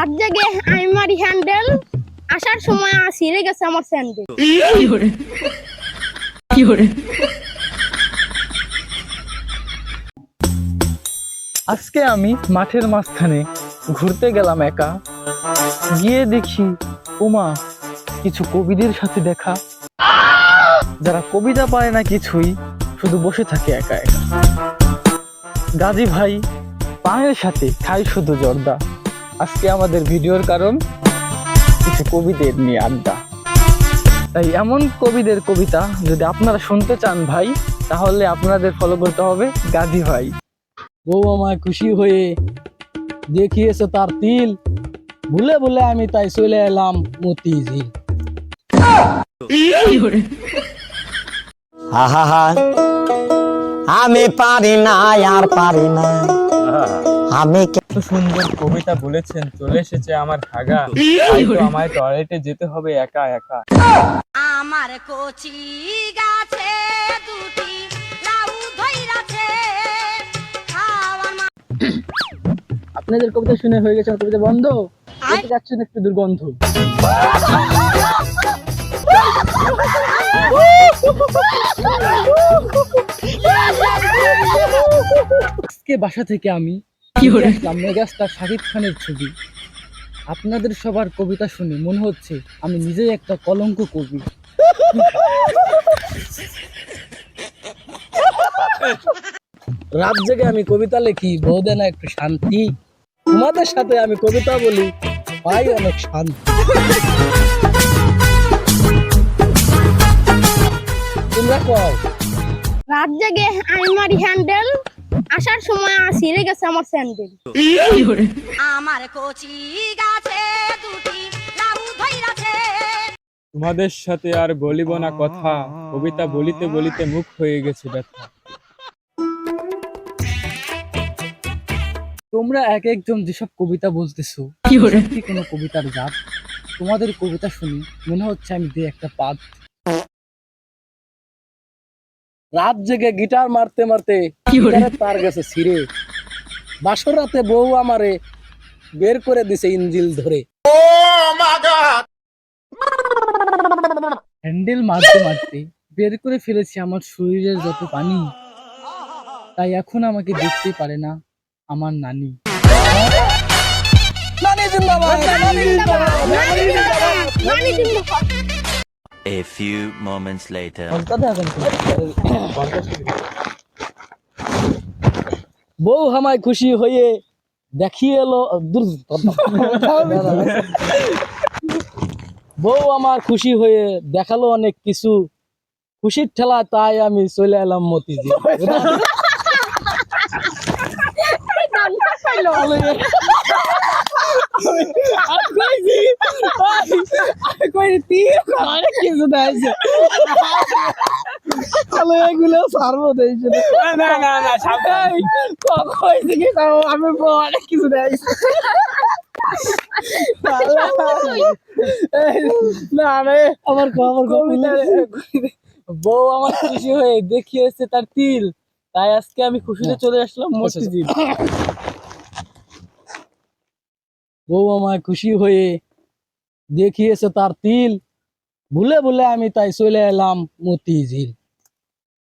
রাত জেগে আমি মারি হ্যান্ডেল আসার সময় গেছে আমার স্যান্ডেল আজকে আমি মাঠের মাঝখানে ঘুরতে গেলাম একা। গিয়ে দেখি উমা কিছু কবিদের সাথে দেখা। যারা কবিতা পায় না কিছুই শুধু বসে থাকে একা একা। গাজী ভাই পানের সাথে খাই শুধু জর্দা। আজকে আমাদের ভিডিওর কারণ কিছু কবিদের নিয়ে আড্ডা। তাই এমন কবিদের কবিতা যদি আপনারা শুনতে চান ভাই তাহলে আপনাদের ফলো করতে হবে গাজী ভাই। বউ আমায় খুশি হয়ে দেখিয়েছে তার তিল। ভুলে ভুলে আমি তাই চলে এলাম মতিঝিল আহা আমি পারি না আর পারি না আমি এত সুন্দর কবিতা বলেছেন চলে এসেছে আমার খাগা আমায় টয়লেটে যেতে হবে একা একা। আমার কচি গাছে দুটি লাউ ধইরাছে আপনাদের কবিতা শুনে হয়ে গেছে আমার কবিতা বন্ধ। যাচ্ছেন একটু দুর্গন্ধ। আজকে বাসা থেকে আমি মেগাস্টার শাকিব খানের ছবি। আপনাদের সবার কবিতা শুনে মনে হচ্ছে আমি নিজেই একটা কলঙ্ক কবি। রাত জেগে আমি কবিতা লিখি বৌদে না একটু শান্তি। তোমাদের সাথে আমি কবিতা বলি পাই অনেক শান্তি। তোমরা কও। রাত জেগে আমি মারি হ্যান্ডেল আসার সময় ছিঁড়ে গেছে আমার স্যান্ডেল। আমার কচি গাছে দুটি লাউ ধইরাছে তোমাদের সাথে আর বলিব না কথা কবিতা বলিতে বলিতে মুখ হয়ে গেছে ব্যথা। তোমরা এক একজন যেসব কবিতা বলতেছো সত্যি কোনো কবিতার জাত? তোমাদের কবিতা শুনি মনে হচ্ছে আমি দিয়ে একটা পাদ। রাত জেগে গিটার মারতে মারতে তার গেছে ছিঁড়ে। বাসর রাতে বউ আমারে বের করে দিছে ইঞ্জিল ধরে। হ্যান্ডেল মারতে মারতে বের করে ফেলেছি আমার শরীরের যত পানি। তাই এখন আমাকে দেখতে পারে না আমার নানি। নানি জিন্দাবাদ নানি জিন্দাবাদ নানি জিন্দাবাদ নানি জিন্দাবাদ। A few moments later. বউ আমায় খুশি হয়ে দেখিয়ে এলো বউ আমার খুশি হয়ে দেখাল অনেক কিছু। খুশির ঠেলা তাই আমি চলে এলাম মতিঝিল অনেক কিছু দেয়ছে তাহলে এগুলো সারবো দিয়েছে না না না এই, কখন হয়েছে কি তাও আমি বউ অনেক কিছু দেয়ছে এই, না রে আমার খবর কবিতা বউ আমার খুশি হয়ে দেখিয়েছে তার তিল। তাই আজকে আমি খুশিতে চলে আসলাম মসজিদ। বউ আমায় খুশি হয়ে দেখিয়েছে তার তিল। ভুলে ভুলে আমি তাই চলে এলাম মতিঝিল।